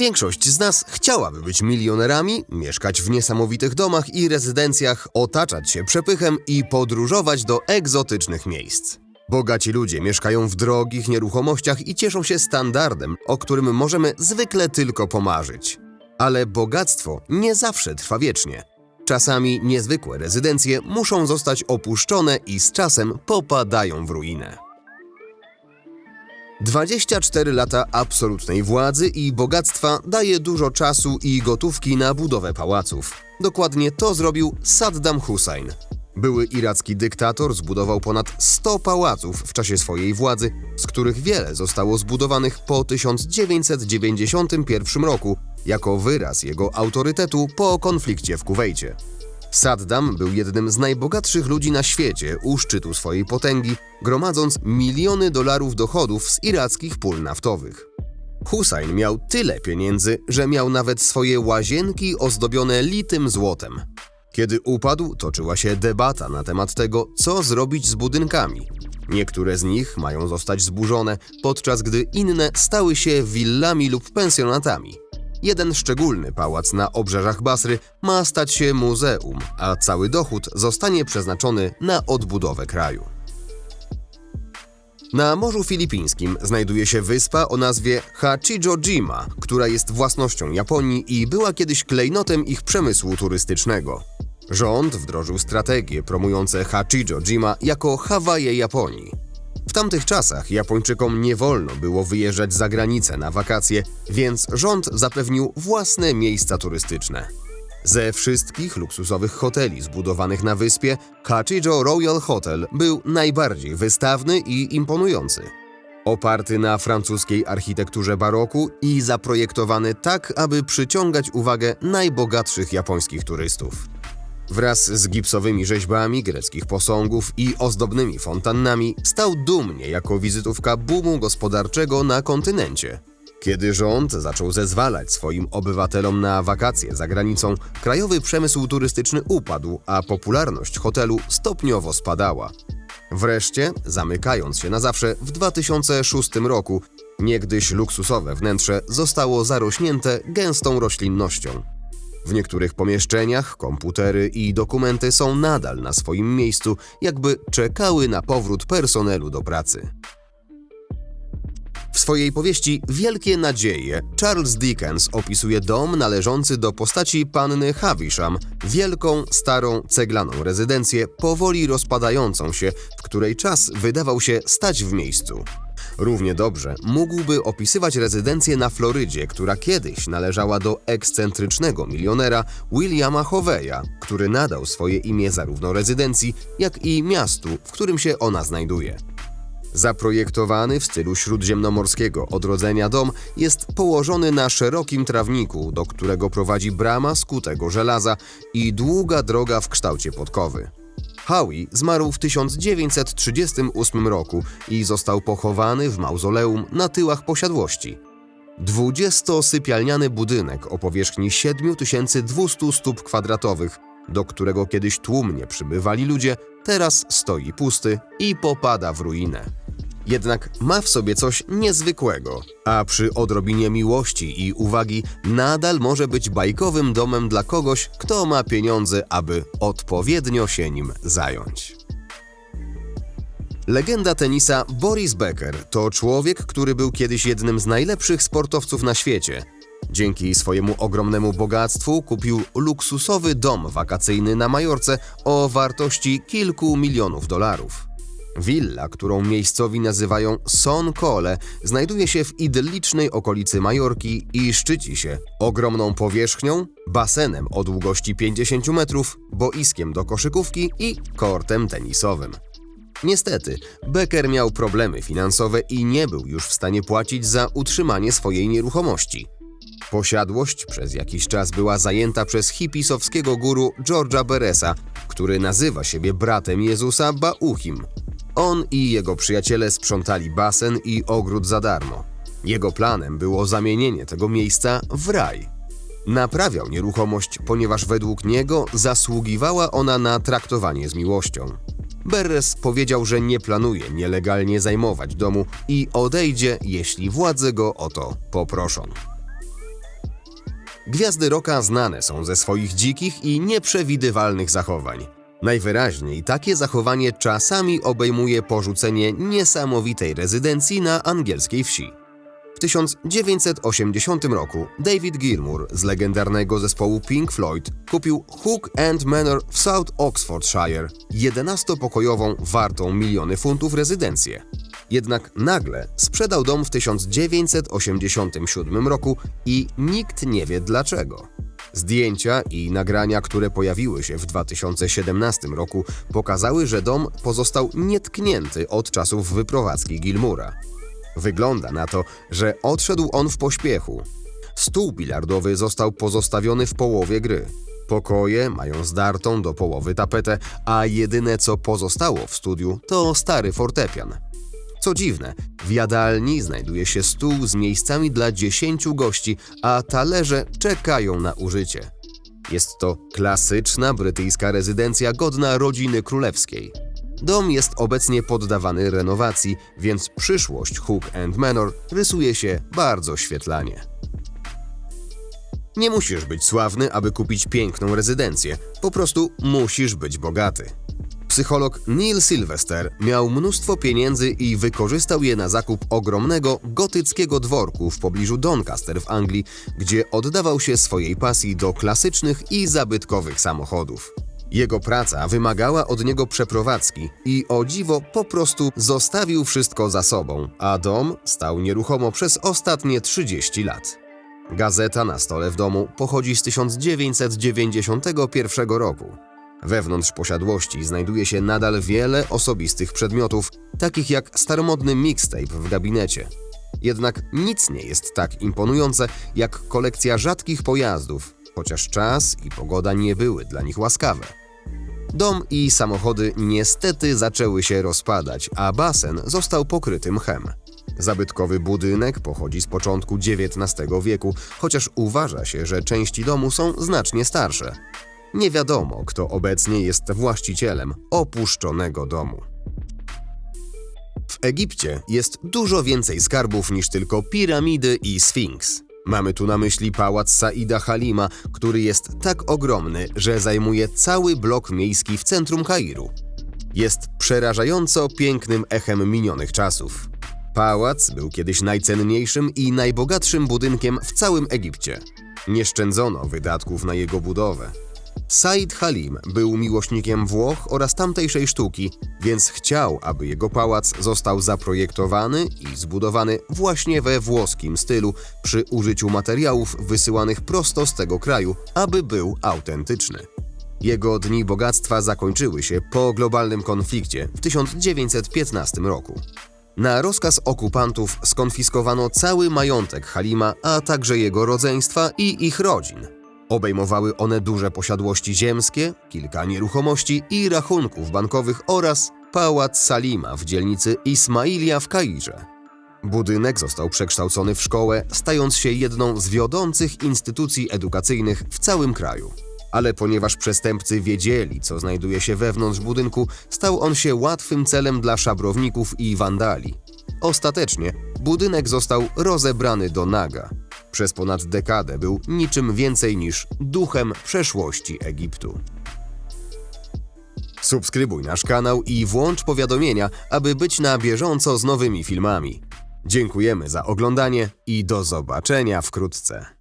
Większość z nas chciałaby być milionerami, mieszkać w niesamowitych domach i rezydencjach, otaczać się przepychem i podróżować do egzotycznych miejsc. Bogaci ludzie mieszkają w drogich nieruchomościach i cieszą się standardem, o którym możemy zwykle tylko pomarzyć. Ale bogactwo nie zawsze trwa wiecznie. Czasami niezwykłe rezydencje muszą zostać opuszczone i z czasem popadają w ruinę. 24 lata absolutnej władzy i bogactwa daje dużo czasu i gotówki na budowę pałaców. Dokładnie to zrobił Saddam Hussein. Były iracki dyktator zbudował ponad 100 pałaców w czasie swojej władzy, z których wiele zostało zbudowanych po 1991 roku jako wyraz jego autorytetu po konflikcie w Kuwejcie. Saddam był jednym z najbogatszych ludzi na świecie u szczytu swojej potęgi, gromadząc miliony dolarów dochodów z irackich pól naftowych. Hussein miał tyle pieniędzy, że miał nawet swoje łazienki ozdobione litym złotem. Kiedy upadł, toczyła się debata na temat tego, co zrobić z budynkami. Niektóre z nich mają zostać zburzone, podczas gdy inne stały się willami lub pensjonatami. Jeden szczególny pałac na obrzeżach Basry ma stać się muzeum, a cały dochód zostanie przeznaczony na odbudowę kraju. Na Morzu Filipińskim znajduje się wyspa o nazwie Hachijojima, która jest własnością Japonii i była kiedyś klejnotem ich przemysłu turystycznego. Rząd wdrożył strategie promujące Hachijojima jako Hawaje Japonii. W tamtych czasach Japończykom nie wolno było wyjeżdżać za granicę na wakacje, więc rząd zapewnił własne miejsca turystyczne. Ze wszystkich luksusowych hoteli zbudowanych na wyspie, Hachijo Royal Hotel był najbardziej wystawny i imponujący. Oparty na francuskiej architekturze baroku i zaprojektowany tak, aby przyciągać uwagę najbogatszych japońskich turystów. Wraz z gipsowymi rzeźbami greckich posągów i ozdobnymi fontannami stał dumnie jako wizytówka boomu gospodarczego na kontynencie. Kiedy rząd zaczął zezwalać swoim obywatelom na wakacje za granicą, krajowy przemysł turystyczny upadł, a popularność hotelu stopniowo spadała. Wreszcie, zamykając się na zawsze w 2006 roku, niegdyś luksusowe wnętrze zostało zarośnięte gęstą roślinnością. W niektórych pomieszczeniach komputery i dokumenty są nadal na swoim miejscu, jakby czekały na powrót personelu do pracy. W swojej powieści Wielkie Nadzieje Charles Dickens opisuje dom należący do postaci panny Havisham, wielką, starą, ceglaną rezydencję, powoli rozpadającą się, w której czas wydawał się stać w miejscu. Równie dobrze mógłby opisywać rezydencję na Florydzie, która kiedyś należała do ekscentrycznego milionera Williama Hoveya, który nadał swoje imię zarówno rezydencji, jak i miastu, w którym się ona znajduje. Zaprojektowany w stylu śródziemnomorskiego odrodzenia dom jest położony na szerokim trawniku, do którego prowadzi brama z kutego żelaza i długa droga w kształcie podkowy. Howie zmarł w 1938 roku i został pochowany w mauzoleum na tyłach posiadłości. 20-sypialniany budynek o powierzchni 7200 stóp kwadratowych, do którego kiedyś tłumnie przybywali ludzie, teraz stoi pusty i popada w ruinę. Jednak ma w sobie coś niezwykłego, a przy odrobinie miłości i uwagi nadal może być bajkowym domem dla kogoś, kto ma pieniądze, aby odpowiednio się nim zająć. Legenda tenisa Boris Becker to człowiek, który był kiedyś jednym z najlepszych sportowców na świecie. Dzięki swojemu ogromnemu bogactwu kupił luksusowy dom wakacyjny na Majorce o wartości kilku milionów dolarów. Willa, którą miejscowi nazywają Son Cole, znajduje się w idyllicznej okolicy Majorki i szczyci się ogromną powierzchnią, basenem o długości 50 metrów, boiskiem do koszykówki i kortem tenisowym. Niestety, Becker miał problemy finansowe i nie był już w stanie płacić za utrzymanie swojej nieruchomości. Posiadłość przez jakiś czas była zajęta przez hipisowskiego guru George'a Beresa, który nazywa siebie bratem Jezusa Bauchim. On i jego przyjaciele sprzątali basen i ogród za darmo. Jego planem było zamienienie tego miejsca w raj. Naprawiał nieruchomość, ponieważ według niego zasługiwała ona na traktowanie z miłością. Beres powiedział, że nie planuje nielegalnie zajmować domu i odejdzie, jeśli władze go o to poproszą. Gwiazdy rocka znane są ze swoich dzikich i nieprzewidywalnych zachowań. Najwyraźniej takie zachowanie czasami obejmuje porzucenie niesamowitej rezydencji na angielskiej wsi. W 1980 roku David Gilmour z legendarnego zespołu Pink Floyd kupił Hook and Manor w South Oxfordshire, 11-pokojową, wartą miliony funtów rezydencję. Jednak nagle sprzedał dom w 1987 roku i nikt nie wie dlaczego. Zdjęcia i nagrania, które pojawiły się w 2017 roku, pokazały, że dom pozostał nietknięty od czasów wyprowadzki Gilmura. Wygląda na to, że odszedł on w pośpiechu. Stół bilardowy został pozostawiony w połowie gry. Pokoje mają zdartą do połowy tapetę, a jedyne co pozostało w studiu to stary fortepian. Co dziwne, w jadalni znajduje się stół z miejscami dla 10 gości, a talerze czekają na użycie. Jest to klasyczna brytyjska rezydencja godna rodziny królewskiej. Dom jest obecnie poddawany renowacji, więc przyszłość Hook and Manor rysuje się bardzo świetlanie. Nie musisz być sławny, aby kupić piękną rezydencję. Po prostu musisz być bogaty. Psycholog Neil Sylvester miał mnóstwo pieniędzy i wykorzystał je na zakup ogromnego gotyckiego dworku w pobliżu Doncaster w Anglii, gdzie oddawał się swojej pasji do klasycznych i zabytkowych samochodów. Jego praca wymagała od niego przeprowadzki i o dziwo po prostu zostawił wszystko za sobą, a dom stał nieruchomo przez ostatnie 30 lat. Gazeta na stole w domu pochodzi z 1991 roku. Wewnątrz posiadłości znajduje się nadal wiele osobistych przedmiotów, takich jak staromodny mixtape w gabinecie. Jednak nic nie jest tak imponujące jak kolekcja rzadkich pojazdów, chociaż czas i pogoda nie były dla nich łaskawe. Dom i samochody niestety zaczęły się rozpadać, a basen został pokryty mchem. Zabytkowy budynek pochodzi z początku XIX wieku, chociaż uważa się, że części domu są znacznie starsze. Nie wiadomo, kto obecnie jest właścicielem opuszczonego domu. W Egipcie jest dużo więcej skarbów niż tylko piramidy i sfinks. Mamy tu na myśli pałac Saida Halima, który jest tak ogromny, że zajmuje cały blok miejski w centrum Kairu. Jest przerażająco pięknym echem minionych czasów. Pałac był kiedyś najcenniejszym i najbogatszym budynkiem w całym Egipcie. Nie szczędzono wydatków na jego budowę. Said Halim był miłośnikiem Włoch oraz tamtejszej sztuki, więc chciał, aby jego pałac został zaprojektowany i zbudowany właśnie we włoskim stylu, przy użyciu materiałów wysyłanych prosto z tego kraju, aby był autentyczny. Jego dni bogactwa zakończyły się po globalnym konflikcie w 1915 roku. Na rozkaz okupantów skonfiskowano cały majątek Halima, a także jego rodzeństwa i ich rodzin. Obejmowały one duże posiadłości ziemskie, kilka nieruchomości i rachunków bankowych oraz pałac Salima w dzielnicy Ismailia w Kairze. Budynek został przekształcony w szkołę, stając się jedną z wiodących instytucji edukacyjnych w całym kraju. Ale ponieważ przestępcy wiedzieli, co znajduje się wewnątrz budynku, stał on się łatwym celem dla szabrowników i wandali. Ostatecznie budynek został rozebrany do naga. Przez ponad dekadę był niczym więcej niż duchem przeszłości Egiptu. Subskrybuj nasz kanał i włącz powiadomienia, aby być na bieżąco z nowymi filmami. Dziękujemy za oglądanie i do zobaczenia wkrótce.